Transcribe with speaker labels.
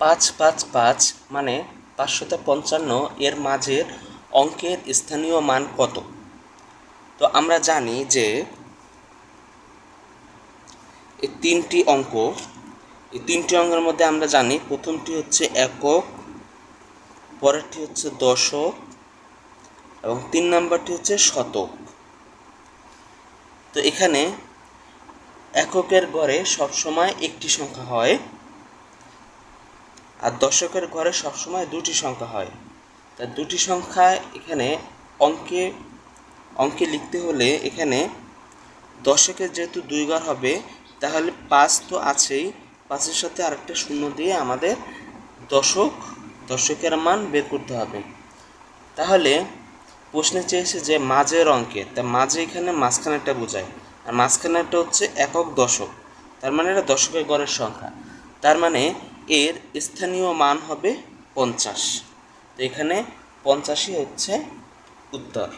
Speaker 1: পাঁচ পাঁচ পাঁচ মানে পাঁচশত পঞ্চান্ন এর মাঝের অঙ্কের স্থানীয় মান কত? তো আমরা জানি যে এই তিনটি অঙ্ক, এই তিনটি অঙ্কের মধ্যে আমরা জানি প্রথমটি হচ্ছে একক, পরেরটি হচ্ছে দশক এবং তিন নম্বরটি হচ্ছে শতক। তো এখানে এককের ঘরে সবসময় একটি সংখ্যা হয় আর দশকের ঘরে সবসময় দুটি সংখ্যা হয়। তা দুটি সংখ্যা এখানে অঙ্কে অঙ্কে লিখতে হলে এখানে দশকের যেহেতু দুই ঘর হবে, তাহলে পাঁচ তো আছেই। পাঁচের সাথে আরেকটা শূন্য দিয়ে আমাদের দশক দশকের মান বের করতে হবে। তাহলে প্রশ্নে চেয়েছে যে মাঝের অঙ্কে, তা মাঝে এখানে মাঝখানেরটা বোঝায়। আর মাঝখানেরটা হচ্ছে একক দশক তার মানে এটা দশকের গড়ের সংখ্যা। তার মানে এর স্থানীয় মান হবে পঞ্চাশ। তো এখানে পঞ্চাশই হচ্ছে উত্তর।